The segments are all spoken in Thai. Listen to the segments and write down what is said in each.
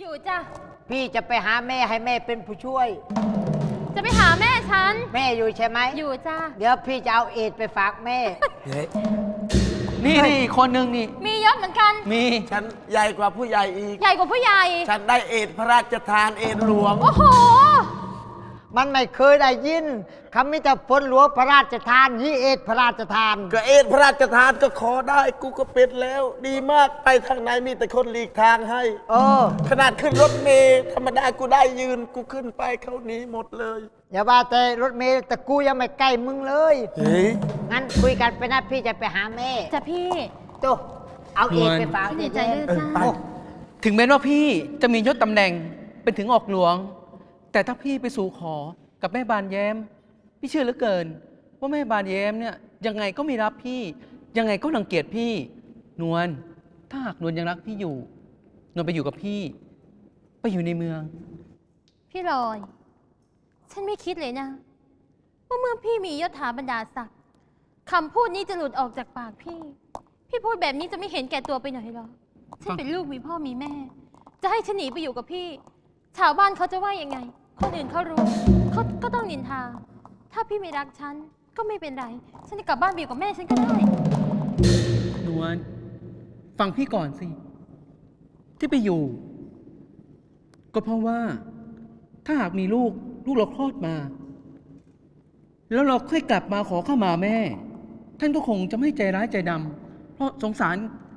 อยู่จ้ะ พี่จะไปหาแม่ให้แม่เป็นผู้ช่วย จะไปหาแม่ฉัน แม่อยู่ใช่ไหมอยู่จ้ะ เดี๋ยวพี่จะเอาเอ็ดไปฝากแม่เฮ้ยนี่นี่อีกคนนึงนี่ มียศเหมือนกัน มีฉันใหญ่กว่าผู้ใหญ่อีก ใหญ่กว่าผู้ใหญ่ ฉันได้เอดพระราชทานเอดหลวง โอ้โห มันไม่เคยได้ยินคำมิแต่ฝนหลวงพระราชทานยี่เอ็ดพระราชทาน ก็เอดพระราชทานก็ขอได้กูก็เป็นแล้ว ดีมากไปทางไหนมีแต่คนหลีกทางให้ เออ ขนาดขึ้นรถเมล์ธรรมดากูได้ยืนกูขึ้นไปเขาหนี้หมดเลยอย่าว่าแต่รถเมล์แต่กูยังไม่ใกล้มึงเลย เฮ้ยงั้นคุยกันไปนะพี่จะไปหาแม่จ้ะพี่ตัวเอาเอ็ดนวลไปฝากดีเอ็ดใจเล่ด้วยนจ้ะไปถึงแม้ว่าพี่จะมียศตำแหน่งเป็นถึงออกหลวง แต่ถ้าพี่ไปสู่ขอกับแม่บานแย้ม พี่เชื่อเหลือเกิน ว่าแม่บานแย้มเนี่ยยังไงก็ไม่รับพี่ ยังไงก็รังเกียจพี่ นวลถ้าหากนวลยังรักพี่อยู่ นวลไปอยู่กับพี่ ไปอยู่ในเมือง พี่ลอย ฉันไม่คิดเลยนะ ว่าเมื่อพี่มียศถาบรรดาศักดิ์คำพูดนี้จะหลุดออกจากปากพี่ พี่พูดแบบนี้จะไม่เห็นแก่ตัวไปหน่อยหรอ ฉันเป็นลูกมีพ่อมีแม่ จะให้ฉันหนีไปอยู่กับพี่ ชาวบ้านเขาจะว่ายังไง คนอื่นเขารู้เขาก็ต้องนินทา ถ้าพี่ไม่รักฉันก็ไม่เป็นไร ฉันจะกลับบ้านไปอยู่กับแม่ฉันก็ได้ นวลฟังพี่ก่อนสิ ที่ไปอยู่ ก็เพราะว่า ถ้าหากมีลูก ลูกเราคลอดมา แล้วเราค่อยกลับมาขอเข้ามาแม่ ท่านก็คงจะไม่ใจร้ายใจดำเพราะสงสาร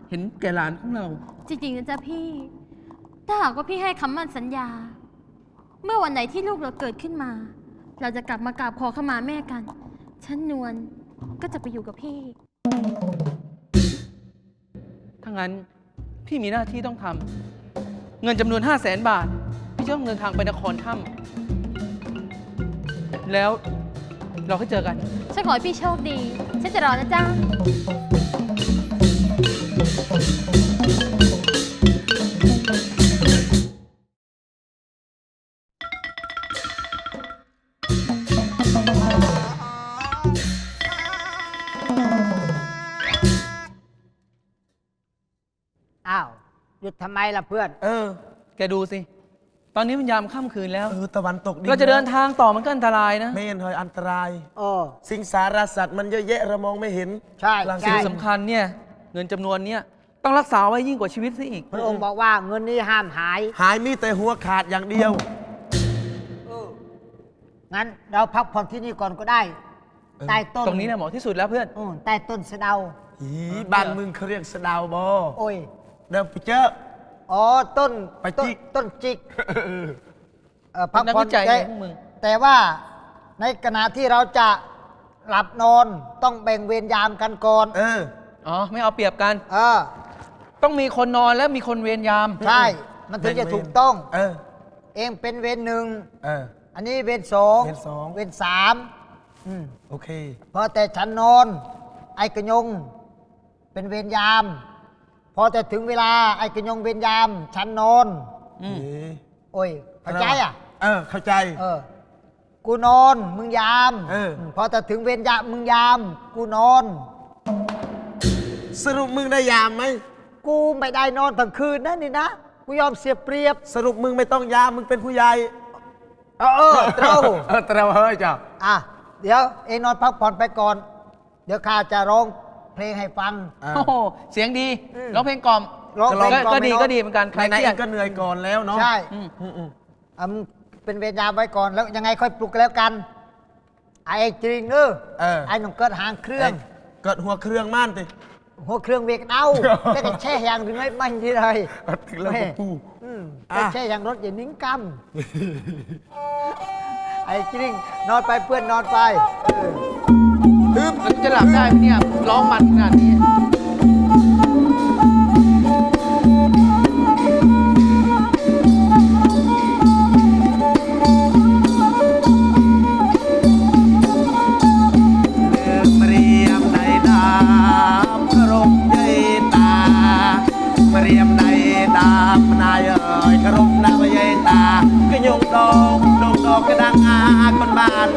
เห็นแก่หลานของเรา จริงๆนะจ๊ะพี่ ถ้าหากว่าพี่ให้คำมั่นสัญญา เมื่อวันไหนที่ลูกเราเกิดขึ้นมา เราจะกลับมากราบขอขมาแม่กัน ฉันนวลก็จะไปอยู่กับพี่ ถ้างั้น พี่มีหน้าที่ต้องทำเงินจำนวน 5 0 0แสนบาท พี่จะต้องเดินทางไปนครถ้ำแล้วเราก็เจอกัน ฉันขอให้พี่โชคดี ฉันจะรอนะจ๊ะ หยุดทำไมล่ะเพื่อน เออ แกดูสิ ตอนนี้มันยามค่ำคืนแล้ว เออตะวันตกดินเราจะเดินทางต่อมันก็อันตรายนะไม่เห็นเฮยอันตรายเออสิงสารสัตว์มันเยอะแยะเรามองไม่เห็นใช่รังใช่ สิ่งสีสำคัญเนี่ยเงินจำนวนเนี่ยต้องรักษาไว้ยิ่งกว่าชีวิตซะอีก พระองค์บอกว่าเงินนี้ห้ามหาย หายมีแต่หัวขาดอย่างเดียว งั้นเราพักผ่อนที่นี่ก่อนก็ได้ เออ ใต้ต้นตรงนี้เนี่ยเหมาะที่สุดแล้วเพื่อน อืมใต้ต้นสะเดา อีบ้านมึงเขาเรียกสะดาวบอโอ้ย เดี๋ยวไปเจอ อ๋อต้นไปต้นจิกต้นจิกเออเอ่อพักเป็นนักผ่อนวิจัยแต่ไงพวกมึง แต่ว่าในขณะที่เราจะหลับนอนต้องแบ่งเวรยามกันก่อนเออ อ๋อ ไม่เอาเปรียบกัน เออต้องมีคนนอนและมีคนเวรยาม ใช่มันถึงจะแบ่งเวรถูกต้อง เออ เองเป็นเวรหนึ่งเออ อันนี้เวรสองเวรสอง เวรสามอืมโอเค พอแต่ฉันนอน ไอ้กระยง เป็นเวรยาม พอแต่ถึงเวลาไอ้กระยงเวรยาม ฉันนอน อืม เอ๊ะโอ้ยเข้าใจอะ เออ เข้าใจ เออ กูนอน มึงยามเออมพอแต่ถึงเวรยามมึงยาม กูนอน สรุปมึงได้ยามไหม กูไม่ได้นอนทั้งคืนนะนี่นะ กูยอมเสียเปรียบ สรุปมึงไม่ต้องยาม มึงเป็นผู้ใหญ่ เออเออเต้า เออเต้าเฮ้ยจ้ะอะ เดี๋ยวเองนอนพักผ่อนไปก่อน เดี๋ยวข้าจะร้อง เพลงให้ฟัง อ่า โอ้โหเสียงดีอืม ร้องเพลงกล่อมร้องเพลงก็กล่อมก็ดีให้น้อง ก็ดีเหมือนกันใครไหนเคๆรีเอยดงก็เหนื่อยก่อนแล้วเนาะใช่อืมอืมอืมอะมึงเป็นเวรยามไว้ก่อนแล้วยังไงค่อยปลุกกันแล้วกันไอ้จริงเนอะเออไอ้หนุ่มเกิดหางเครื่องเอ้ยเกิดหัวเครื่องม่านติ หัวเครื่องเวกเด้าแล้วก็แช่ยางถึงไม่มันที่ไรเอาถึงแล้วก็ปูอืมอะก็แช่ยางรถอย่านิ้งกำไอ้จริงนอนไปเพื่อนนอนไปเออ ฮึบมันจะหลับได้ไหมเนี่ยร้องมันขนาดนี้เปรียมในดามพรรมเยตาเปรียมในดามนายเอ๋ยกรรมนาเยตากระยงดองดงดอกกระดังอาคนบ้าน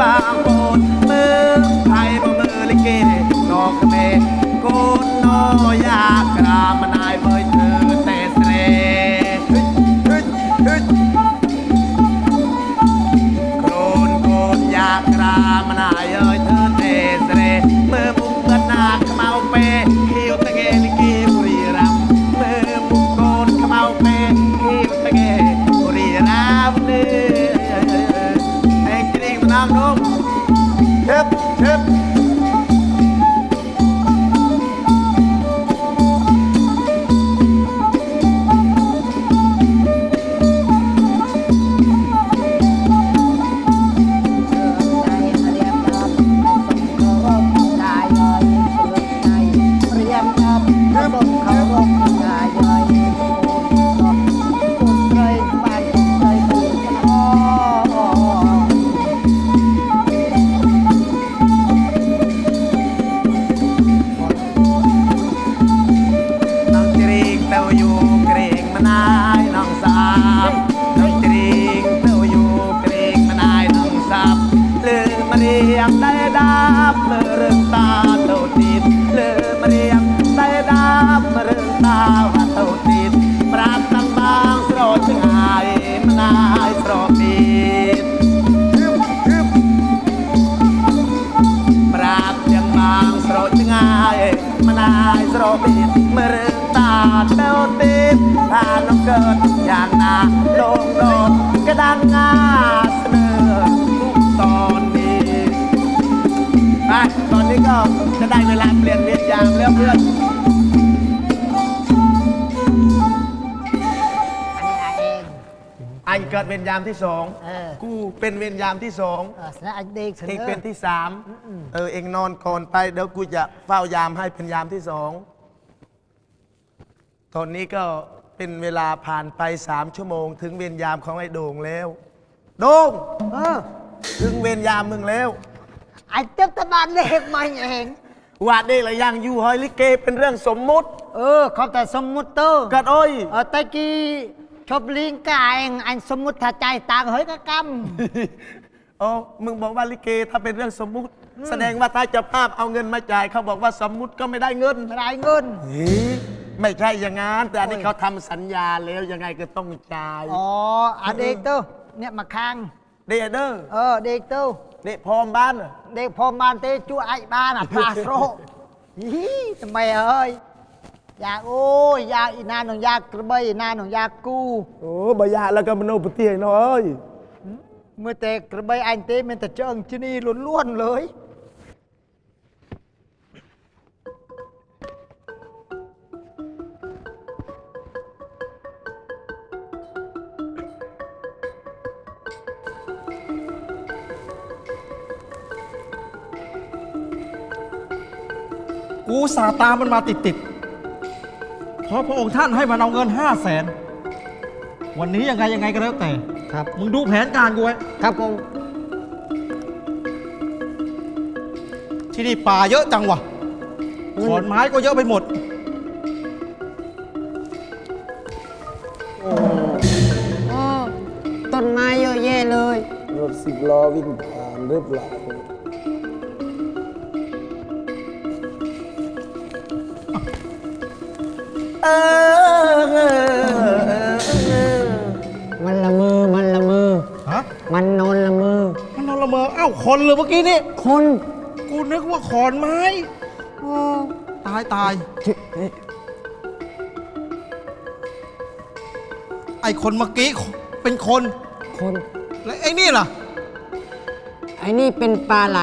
បាកូនមើលថៃបើមើលលីគេនងក្មេកូនណយ៉ាក្រាមណា เกิดอย่างนาลงโดดกระดังงาเสนอทุกตอนนี้ไปตอนนี้ก็จะได้เวลาเปลี่ยนเวียนยามแล้วเพื่อนอันนี้อาเองอันเกิดเวียนยามที่สองเออ กูเป็นเวียนยามที่สองเออสนะอันเด็กเสนเองอเป็นที่สามเออเองนอนก่อนไปเดี๋ยวกูจะเฝ้ายามให้เป็นยามที่สองตอนนี้ก็ เป็นเวลาผ่านไปสามชั่วโมง ถึงเวรยามของไอ้โด่งแล้ว โด่งเออถึงเวรยามมึงแล้ว ไอ้เต็มตะบานเล็กมาเองว่าได้ละยังอยู่หอยลิเกเป็นเรื่องสมมุติ เออเขาแต่สมมุติเตอร์กัดอ้อยเออตะกี้ชอบลิงกาเองอันสมมุติถ้าใจต่างเฮ้ยก็กำโอ้มึงบอกว่าลิเกถ้าเป็นเรื่องสมมุติ แสดงว่าถ้าเจะภาพเอาเงินมาจ่ายเขาบอกว่าสมมุติก็ไม่ได้เงินไม่ได้เงินเฮ้ย ไม่ใช่อย่างนั้นแต่อันนี้โอ้ยเขาทำสัญญาแล้วยังไงก็ต้องจ่ายอ๋ออันเด็กเตอร์เนี่ยมาค้างเดเดอร์เออเด็กเตอร์เดพร้อมบ้านเหรอเด็กพอมานเตจูไอ้บ้านอะปลาโซฮีทำไมเอ้ยอยากโอ้ยอยากอีนานของอยากกระเบยอีนานของอยากกูโอ้บายาแล้วก็มโนปฏิให้น้อยเมื่อแต่กระเบยอันเต้มันแต่เจิงที่นี่ล้วนๆเลย กูสาห์ตามมันมาติดติดๆเพราะพระองค์ท่านให้มันเอาเงินห้าแสนวันนี้ยังไงยังไงก็แล้วแต่ ครับ มึงดูแผนการกูไว้ ครับผมที่นี่ป่าเยอะจังวะขอนไม้ก็เยอะไปหมดต้นไม้เยอะแยะเลย รถสิบล้อวิ่งผ่านหรือเปล่า เออเออเออมันละเมอมันละเมอฮะมันนอนละเมอมันนอนละเมอเอ้าคนเลยเมื่อกี้นี่ คนกูนึกว่าขอนไม้โอ้ตายตายไอคนเมื่อกี้เป็นคน คน และไอ้นี่ล่ะ ไอ้นี่เป็นปลาไหล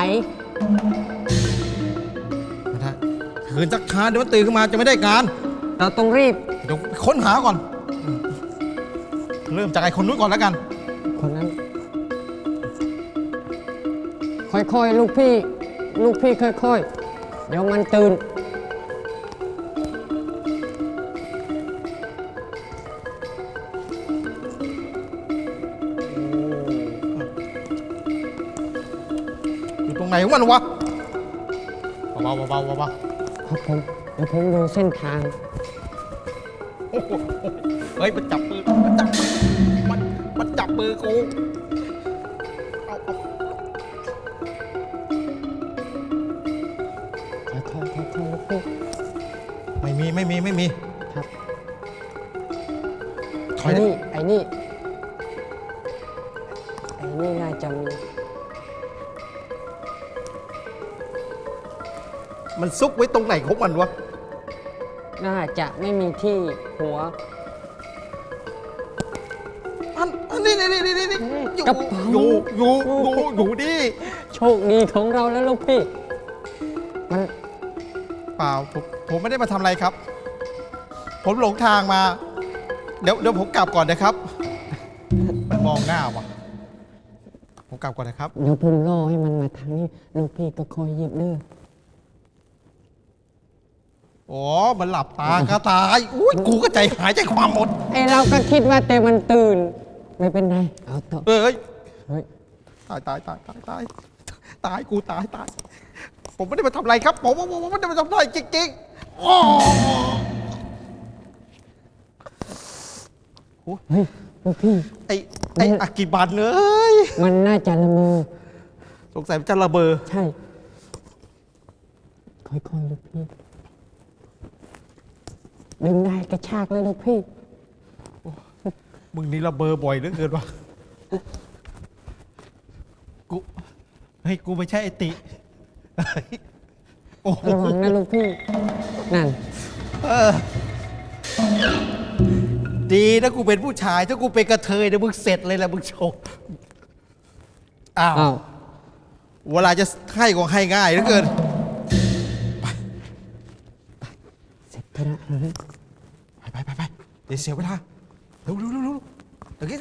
ไม่ได้ขืนจักช้าเดี๋ยวมันตื่นขึ้นมาจะไม่ได้การ เราต้องรีบ เดี๋ยวค้นหาก่อน เริ่มจากไอ้คนนู้นก่อนแล้วกัน คนนั้น ค่อยๆ ลูกพี่ ลูกพี่ค่อยๆ เดี๋ยวมันตื่น อยู่ตรงไหนของมันวะเบาๆเบาๆเบาครับผมเดี๋ยวผมดูเส้นทางๆโอ้โห เฮ้ยมันจับมือมันจับมือมันมันจับมือกูเอาเอาค่อยๆค่อยๆลูกไม่มีไม่มีไม่มีครับถไอ้ยดินี่ไอ้นี่ไอ้นี่น่าจะมีมันซุกไว้ตรงไหนของมันวะ จะไม่มีที่หัวอันอันนี้นี่นี่นี่นี่อยู่กระเป๋าอยู่อยู่อยู่อยู่ดิโชคดีของเราแล้วลูกพี่ มันเปล่าผมผมไม่ได้มาทำอะไรครับ ผมหลงทางมา เดี๋ยวเดี๋ยวผมกลับก่อนนะครับ มันมองหน้าว่ะ ผมกลับก่อนนะครับ เดี๋ยวผมรอให้มันมาทางนี้ลูกพี่ก็คอยหยิบเด้อ อ๋อ มันหลับตาก็ตาย อุ้ยกูก็ใจหายใจความหมด ไอเราก็คิดว่าแต่มันตื่น ไม่เป็นไร เอาต่อเอ้ย เฮ้ยตายตายตายตายตายตายกูตายตาย ผมไม่ได้มาทำอะไรครับ ผมผมผมไม่ได้มาทำอะไรจริงๆโอ้เฮ้ยลูกพี่ ไอไออากิบันเอ้ยมันน่าจะละเมอสงสัยมันจะระเบอ ใช่ค่อยๆลูกพี่ ดึงได้กระชากเลยลูกพี่ มึงนี่ระเบอบ่อยเหลือเกินวะกูเฮ้ยกูไม่ใช่ไอติเฮ้ยโอ้โหระวังนะลูกพี่ นั่นเออดีนะกูเป็นผู้ชาย ถ้ากูเป็นกระเทยเดี๋ยวมึงเสร็จเลยแหละมึงโชว์อ้าวอ้าวเวลาจะให้ก็ให้ง่ายเหลือเกิน เสร็จไปแล้วเฮ้ย ไปไปไปไปเดี๋ยวเสียเวลาเร็วเร็วเร็วเร็วเดี๋ยวนี้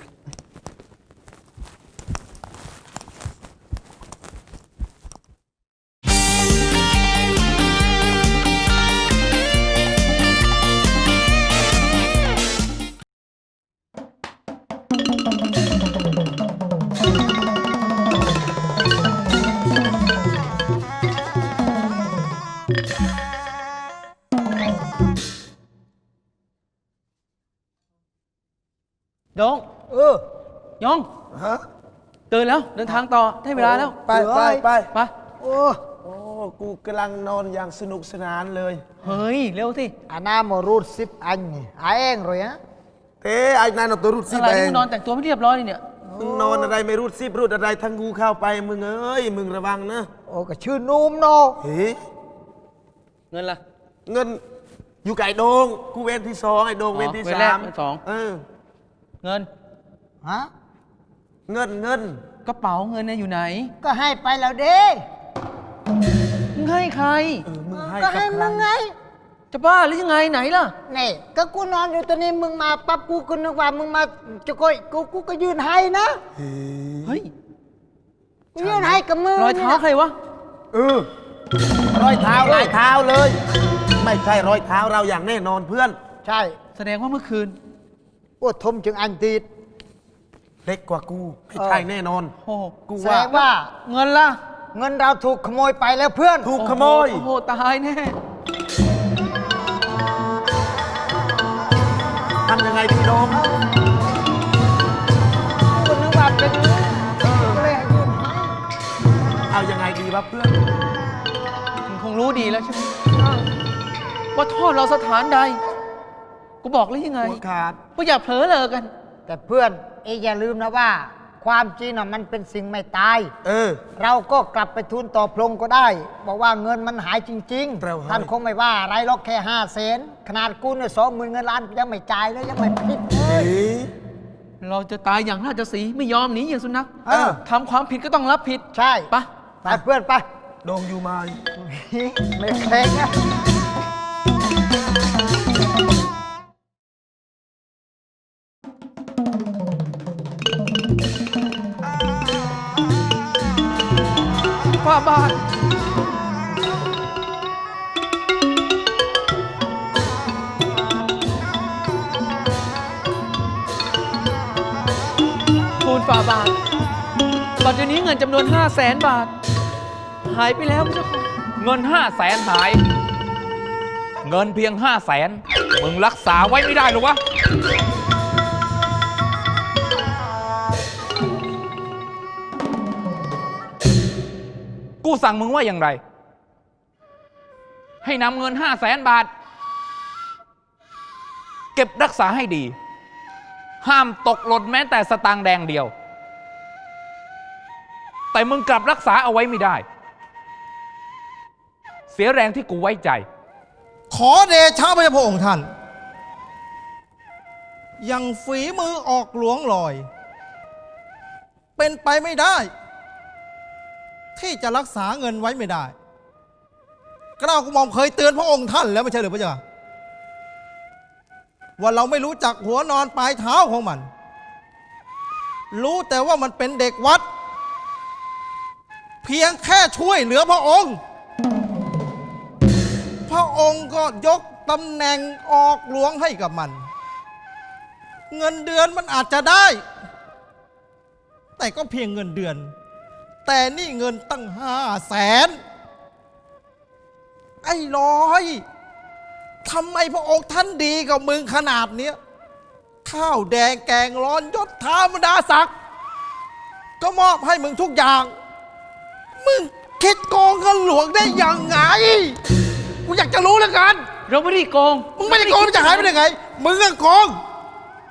นแล้วเดินทางต่อได้เวลาแล้วไปไปไปไปโอ้โอ้กูกำลังนอนอย่างสนุกสนานเลย เฮ้ย เร็วสิอานามารูดซิปอันนี่อาเองเลยฮะเต้ไอ้นายนอนตัวรูดซิอะบไรเอที่งมึงนอนแต่งตัวไม่เรียบร้อยเนี่ยมึงนอนอะไรไม่รูดซิบรูดอะไรทั้งกูเข้าไปมึงเอ้ยมึงระวังนะโอ้ก็ชื่อนุ่มเนาะเฮ้เงินล่ะเงินอยู่ไก่โดงกูเว้นที่สองไอ้โดงเว้นที่สามเวนสองเออเงินฮะเงินเงิน กระเป๋าเงินเนี่ยอยู่ไหนก็ให้ไปแล้วเด้มึงให้ใคร เออมึงให้ก็กับให้ใครมึงไง จะบ้าหรือยังไงไหนล่ะ นี่ ก็กูนอนอยู่ตัวนี้มึงมาปั๊บกูก็นึกว่ามึงมาจะก้อยกูกูก็ยืนให้นะเฮ้ยกูยืนให้กับมือรอยเท้าใครวะ เออรอยเท้าลายเท้าเลย ไม่ใช่รอยเท้าเราอย่างแน่นอนเพื่อน ใช่ แสดงว่าเมื่อคืน โอ้ทมจึงอันตีด เล็กกว่ากูไม่ใช่แน่นอน โอ้โหกูแสว่าดงว่าเงินล่ะเงินเราถูกขโมยไปแล้วเพื่อน ถูกขโมย โอ้โหตายแน่ ทำยังไงพี่โดมกูนึกว่าเป็นก็เลยให้ยืนให้เอายังไงดีวะเพื่อน มึงคงรู้ดีแล้วใช่ไหมว่าโทษเราสถานใด กูบอกแล้วยังไงหัวขาด ว่าอย่าเผลอเลยกัน แต่เพื่อน เอยอย่าลืมนะว่า ความจริงน่ะมันเป็นสิ่งไม่ตาย เออ เราก็กลับไปทุนต่อพลงก็ได้ บอกว่าเงินมันหายจริงเราให้ ท่านคงไม่ว่าอะไรหรอกแค่ห้าเซนขนาดกูเนี่ยสองหมื่นเงินล้านยังไม่จ่ายเลยยังไม่ผิดเลยเราจะตายอย่างราชสีห์ไม่ยอมหนีอย่างสุนัขเออ ทำความผิดก็ต้องรับผิดใช่ไปะไปเพื่อนไป โดงอยู่ไหมาไม่เคร่งนะ ฝ้าบ้าน ทูลฝ่าบาทบัดเดี๋ยวนี้เงินจำนวน 5 0 0แสนบาท หายไปแล้วพระเจ้าค่ะ เงินห้าแสนหาย เงินเพียงห้าแสนมึงรักษาไว้ไม่ได้หรอวะ กูสั่งมึงว่าอย่างไร ให้นำเงินห้าแสนบาท เก็บรักษาให้ดี ห้ามตกหล่นแม้แต่สตางค์แดงเดียว แต่มึงกลับรักษาเอาไว้ไม่ได้ เสียแรงที่กูไว้ใจ ขอเดชะพระเจ้าพระองค์ท่าน ยังฝีมือออกหลวงลอย เป็นไปไม่ได้ ที่จะรักษาเงินไว้ไม่ได้กล้าวกระหม่อมเคยเตือนพระองค์ท่านแล้วไม่ใช่หรือพระเจ้าค่ะว่าเราไม่รู้จักหัวนอนปลายเท้าของมัน รู้แต่ว่ามันเป็นเด็กวัด เพียงแค่ช่วยเหลือพระองค์ พระองค์ก็ยกตำแหน่งออกหลวงให้กับมัน เงินเดือนมันอาจจะได้ แต่ก็เพียงเงินเดือน แต่นี่เงินตั้งห้าแสนไอ้ร้อยทำไมพระองค์ท่านดีกับมึงขนาดเนี้ยข้าวแดงแกงร้อนยศธามดาศักดิ์ก็มอบให้มึงทุกอย่าง มึงคิดโกงเงินหลวงได้ยังไง กูอยากจะรู้แล้วกัน เราไม่ได้โกงมึงไม่ได้โกงมันจะหายไปได้ไง มึงก็โกง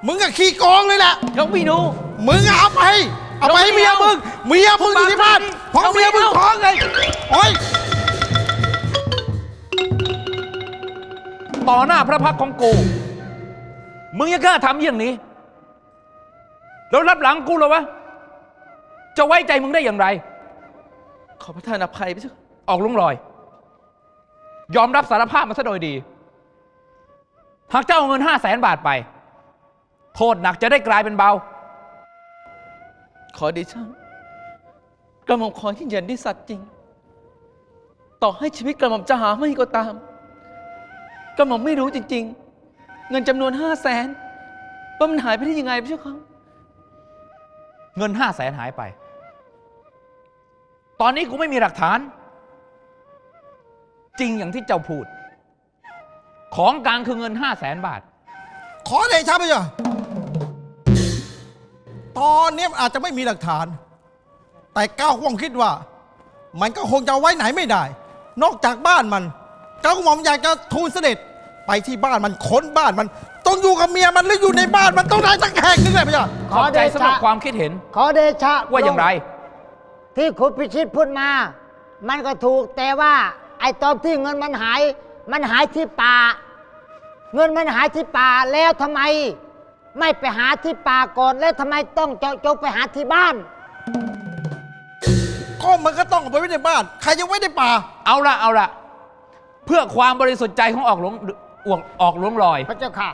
มึงก็ขี้โกงเลยแหละ เราไม่รู้ มึงอะเอาไป เอาไปให้เมียมึง เมียมึงอยู่ที่บ้านเพราะเราไม่เมียมึงเอาท้องไงโอ๊ยต่อหน้าพระพักตร์ของกู มึงยังกล้าทำอย่างนี้ แล้วรับหลังกูเหรอวะ จะไว้ใจมึงได้อย่างไร ขอประทานอภัยพระเจ้าค่ะออกลุงลอย ยอมรับสารภาพมาซะโดยดี หากเจ้าเอาเงินห้าแสนบาทไป โทษหนักจะได้กลายเป็นเบา ขอเดชะกระหม่อมขอที่ยันที่สัตย์จริง ต่อให้ชีวิตกระหม่อมจะหาไม่ก็ตาม กระหม่อมไม่รู้จริง ๆ เงินจำนวนห้าแสนว่ามันหายไปได้ยังไงพระเจ้าค่ะเงินห้าแสนหายไป ตอนนี้กูไม่มีหลักฐาน จริงอย่างที่เจ้าพูด ของกลางคือเงินห้าแสนบาท ขอเดชะไปจ้ะ ตอนนี้อาจจะไม่มีหลักฐาน แต่ก้าวคงคิดว่า มันก็คงจะเอาไว้ไหนไม่ได้ นอกจากบ้านมันก้าวหม่อมอยากจะทูลเสด็จไปที่บ้านมันค้นบ้านมัน ต้องอยู่กับเมียมันหรืออยู่ในบ้านมันต้องได้สักแห่งหนึงเลยพี่จ้ะขอบใจสำหรับความคิดเห็น ขอเดชะว่าอย่างไร ที่คุณพิชิตพูดมา มันก็ถูกแต่ว่า ไอ้ตอนที่เงินมันหาย มันหายที่ป่า เงินมันหายที่ป่าแล้วทำไม ไม่ไปหาที่ป่าก่อนแล้วทำไมต้องเจาะจงไปหาที่บ้าน ก็มันก็ต้องเอาไปไว้ในบ้าน ใครจะไว้ในป่า เอาละเอาละเพื่อความบริสุทธิ์ใจของออกหลวงออกออกหลวงลอย พระเจ้าค่ะ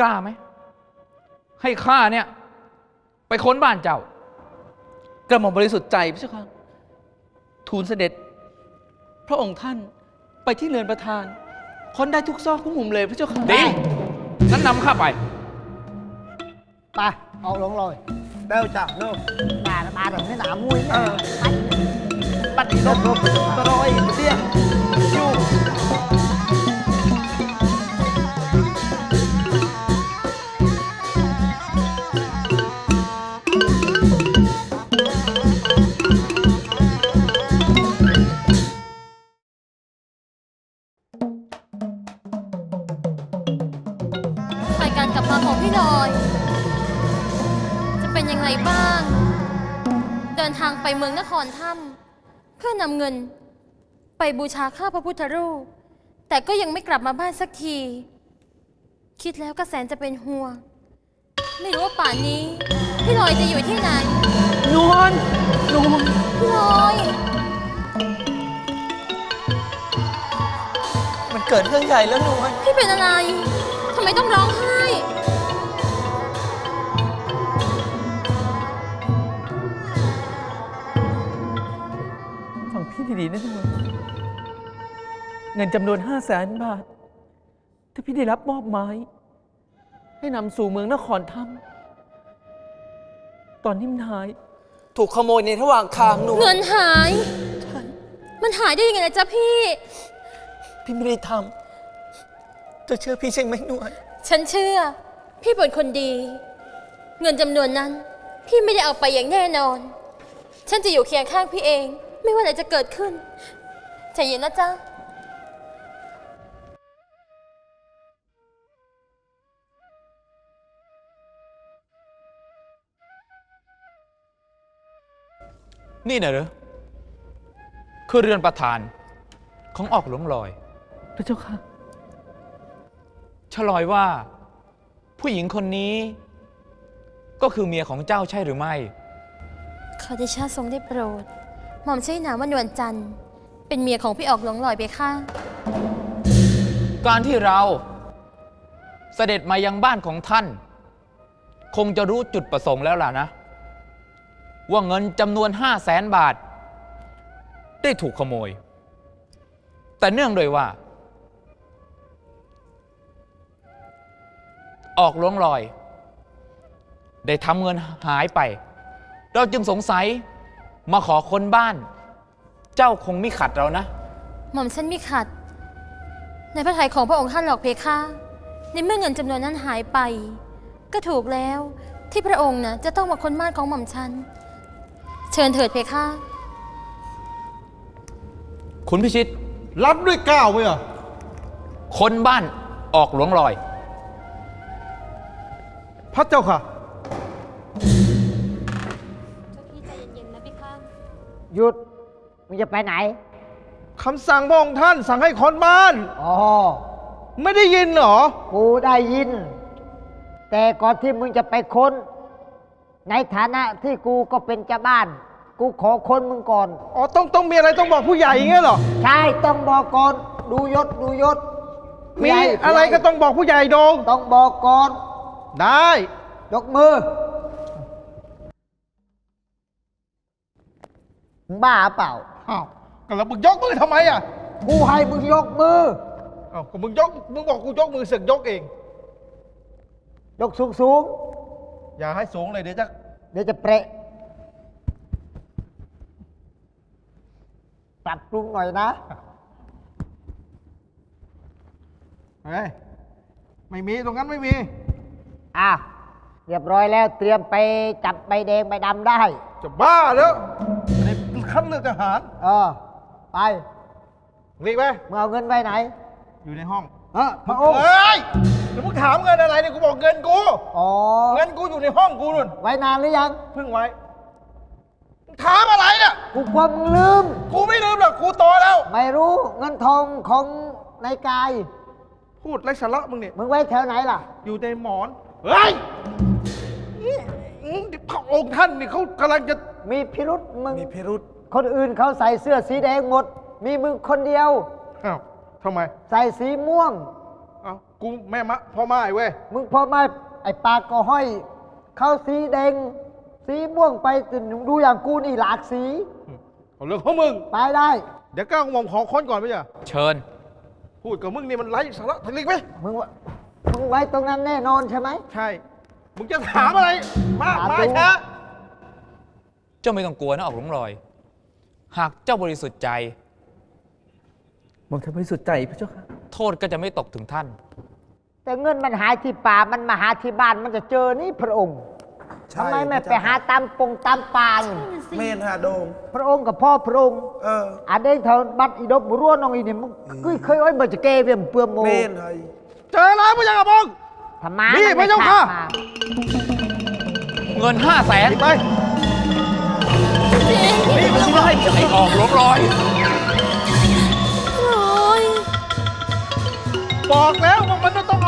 กล้าไหม ให้ข้าเนี่ย ไปค้นบ้านเจ้า กระหม่อมบริสุทธิ์ใจพระเจ้าค่ะทูลเสด็จ พระองค์ท่านไปที่เรือนประธานค้นได้ทุกซอกทุกมุมเลยพระเจ้าค่ะ ดี งั้นนำข้าไป ไปเอาลงเลย เด้อจ้ะเด้อมามาแบบนี้หนามุ้ยเนี่ยไปปัดนกตรอยเตี้ย การกลับมาของพี่ลอย จะเป็นยังไงบ้าง เดินทางไปเมืองนครถ้ำเพื่อนำเงิน ไปบูชาข้าพระพุทธรูป แต่ก็ยังไม่กลับมาบ้านสักที คิดแล้วก็แสนจะเป็นห่วง ไม่รู้ว่าป่านนี้ พี่ลอยจะอยู่ที่ไหน นวลนวลพี่ลอยมันเกิดเรื่องใหญ่แล้วนวลพี่เป็นอะไรทำไมต้องร้องไห้ พี่ดีๆนะนวลเงินจำนวนห้าแสนบาทถ้าพี่ได้รับมอบหมาย ให้นำสู่เมืองนครธรรม ตอนนี้มันหาย ถูกขโมยในระหว่างทางนวลเงินหาย มันหายได้ยังไงนะจ๊ะพี่ พี่ไม่ได้ทำเธอเชื่อพี่ใช่ไหมนวลฉันเชื่อ พี่เป็นคนดี เงินจำนวนนั้น พี่ไม่ได้เอาไปอย่างแน่นอน ฉันจะอยู่เคียงข้างพี่เอง ไม่ว่าอะไรจะเกิดขึ้นใจเย็นนะจ๊ะ นี่นะเหรอคือเรือนประธานของออกหลวงลอย พระเจ้าค่ะฉลอยว่า ผู้หญิงคนนี้ ก็คือเมียของเจ้าใช่หรือไม่ ขอเดชะทรงได้โปรด หม่อมใช้นามว่านวลจันทร์ เป็นเมียของพี่ออกหลวงลอยไปค่ะ การที่เราเสด็จมายังบ้านของท่าน คงจะรู้จุดประสงค์แล้วล่ะนะ ว่าเงินจำนวนห้าแสนบาท ได้ถูกขโมย แต่เนื่องโดยว่า ออกหลวงลอย ได้ทำเงินหายไป เราจึงสงสัย มาขอคนบ้าน เจ้าคงไม่ขัดเรานะ หม่อมฉันมีขัด ในพระทัยของพระองค์ท่านหรอกเพคะ ในเมื่อเงินจำนวนนั้นหายไป ก็ถูกแล้วที่พระองค์นะจะต้องมาค้นบ้านของหม่อมฉัน เชิญเถิดเพคะ คุณพิชิต รับด้วยก้าวไหมอะคนบ้านออกหลวงลอย พระเจ้าค่ะ หยุดมึงจะไปไหน คำสั่งพระองค์ท่านสั่งให้คนบ้าน อ๋อ ไม่ได้ยินเหรอ กูได้ยิน แต่ก่อนที่มึงจะไปค้น ในฐานะที่กูก็เป็นเจ้าบ้าน กูขอค้นมึงก่อน อ๋อ ต้องต้องมีอะไรต้องบอกผู้ใหญ่อย่างเงี้ยเหรอ ใช่ต้องบอกก่อน ดูยศดูยศผู้มีใหญ่อะไรก็ต้องบอกผู้ใหญ่โดง ต้องบอกก่อน ได้ ยกมือ มึงบ้าเปล่าอ้าวก็แล้วมึงยกมือทำไมอะกูให้มึงยกมือ อ้าวก็มึงยกมึงบอกกูยกมือเสึกยกเอง ยกสูงสูงอย่าให้สูงเลยเดี๋ยวจะๆเดี๋ยวจะเประปรับปรุงหน่อยนะ เฮ้ยไม่มีตรงนั้นไม่มี อะ เรียบร้อยแล้วเตรียมไปจับใบแดงใบดำได้ จะบ้าแล้ว ในขั้นเลือกทหาร เออ ไปรีบไปมึงเอาเงินไว้ไหน อยู่ในห้อง เออพระองค์เฮ้ยเดี๋ยวมึงถามเงินอะไรเนี่ยกูบอกเงินกู อ๋อเงินกูอยู่ในห้องกูนู่น ไว้นานหรือยัง เพิ่งไว้มึงถามอะไรเนี่ย กูกลัวมึงลืม กูไม่ลืมหรอกกูโตแล้ว ไม่รู้เงินทองของนายกาย พูดไรสาระมึงเนี่ย มึงไว้แถวไหนล่ะ อยู่ในหมอน เฮ้ยอื้ออื้อพระองค์ท่านนี่เขากำลังจะ มีพิรุษมึง มีพิรุษ คนอื่นเขาใส่เสื้อสีแดงหมด มีมึงคนเดียว อ้าวทำไมใส่สีม่วงอ้าวกูแม่มะพ่อไม้เว้ย มึงพอมาไอ้ปากก็ห้อย เขาสีแดง สีม่วงไปแต่ดูอย่างกูนี่หลากสี เอาเรื่องของมึง ไปได้ เดี๋ยวก้าวกระหม่อมขอค้นก่อนไหมจ๊ะเชิญ พูดกับมึงนี่มันไร้สาระทะลึกไหมมึงว่ามึงไว้ตรงนั้นแน่นอนใช่ไหม ใช่ มึงจะถามอะไร มา ถามมาดู ช้า เจ้าไม่ต้องกลัวนะออกหลวงลอย หากเจ้าบริสุทธิ์ใจ หม่อมฉันบริสุทธิ์ใจพระเจ้าค่ะ โทษก็จะไม่ตกถึงท่าน แต่เงินมันหายที่ป่ามันมาหาที่บ้านมันจะเจอนี่พระองค์ใช่ทำไมไม่พระไปเจ้าหาตามปงตามป่านี่เมนหาโดงพระองค์กับพ่อพระองค์เออ อันเด้เท่าบัดอีดบรัวนองอีเนี่ยมึงเคยเคยไว้เบอร์จะเกเวียมเปื่อมโมเมนให้เจอแล้วพระเจ้ากระหม่อมทำไมนี่มันพระเจ้าไม่ค่ะขาดมาเงินห้าแสนไป นี่มันไม่ให้ไอ้ออกหลวงลอยโอ้ยบอกแล้วว่ามันต้อง